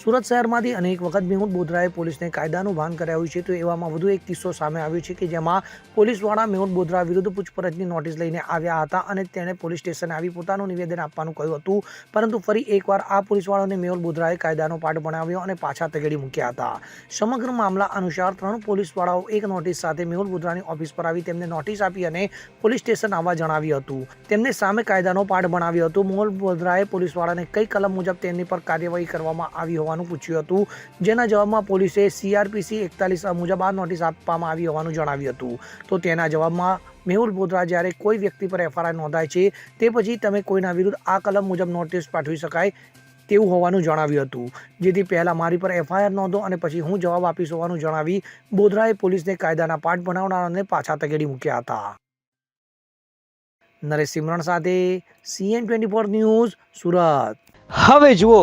સુરત શહેરમાંથી અનેક વખત મેહુલ બોધરાએ પોલીસને કાયદાનું ભાન કરાવ્યું છે, તો એવામાં વધુ એક કિસ્સો સામે આવ્યો છે કે જેમાં પોલીસવાળા મેહુલ બોધરા વિરુદ્ધ પૂછપરછની નોટિસ લઈને આવ્યા હતા અને તેણે પોલીસ સ્ટેશને આવી પોતાનું નિવેદન આપવાનું કહ્યું હતું. પરંતુ ફરી એકવાર આ પોલીસવાળાને મેહુલ બોધરાએ કાયદાનો પાઠ ભણાવ્યો અને પાછા તગેડી મૂક્યા હતા. સમગ્ર મામલા અનુસાર ત્રણ પોલીસવાળાઓ એક નોટિસ સાથે મેહુલ બોધરાની ઓફિસ પર આવી તેમને નોટિસ આપી અને પોલીસ સ્ટેશન આવવા જણાવ્યું હતું. તેમને સામે કાયદાનો પાઠ ભણાવ્યો હતો. મેહુલ બોધરાએ પોલીસવાળાને કઈ કલમ મુજબ તેમની પર કાર્યવાહી કરવામાં આવી હોવાનું પૂછ્યું હતું, જેના જવાબમાં પોલીસે સીઆરપીસી એકતાલીસ મુજબ આ નોટિસ આપવામાં આવી હોવાનું જણાવ્યું હતું. તો તેના જવાબમાં, મેહુલ બોધરા જ્યારે કોઈ વ્યક્તિ પર એફઆઈઆર નોંધાય છે, તે પછી તમે કોઈના વિરુદ્ધ આ કલમ મુજબ નોટિસ પાઠવી શકાય તેવું હોવાનું જણાવ્યું હતું. જેથી પહેલાં મારી પર એફઆઈઆર નોંધો અને પછી હું જવાબ આપીશ હોવાનું જણાવી બોધરાએ પોલીસને કાયદાના પાઠ ભણાવનારાને પાછા તગેડી મૂક્યા હતા. નરેશ સિમરણ સાથે CN twenty four news Surat. હવે જુઓ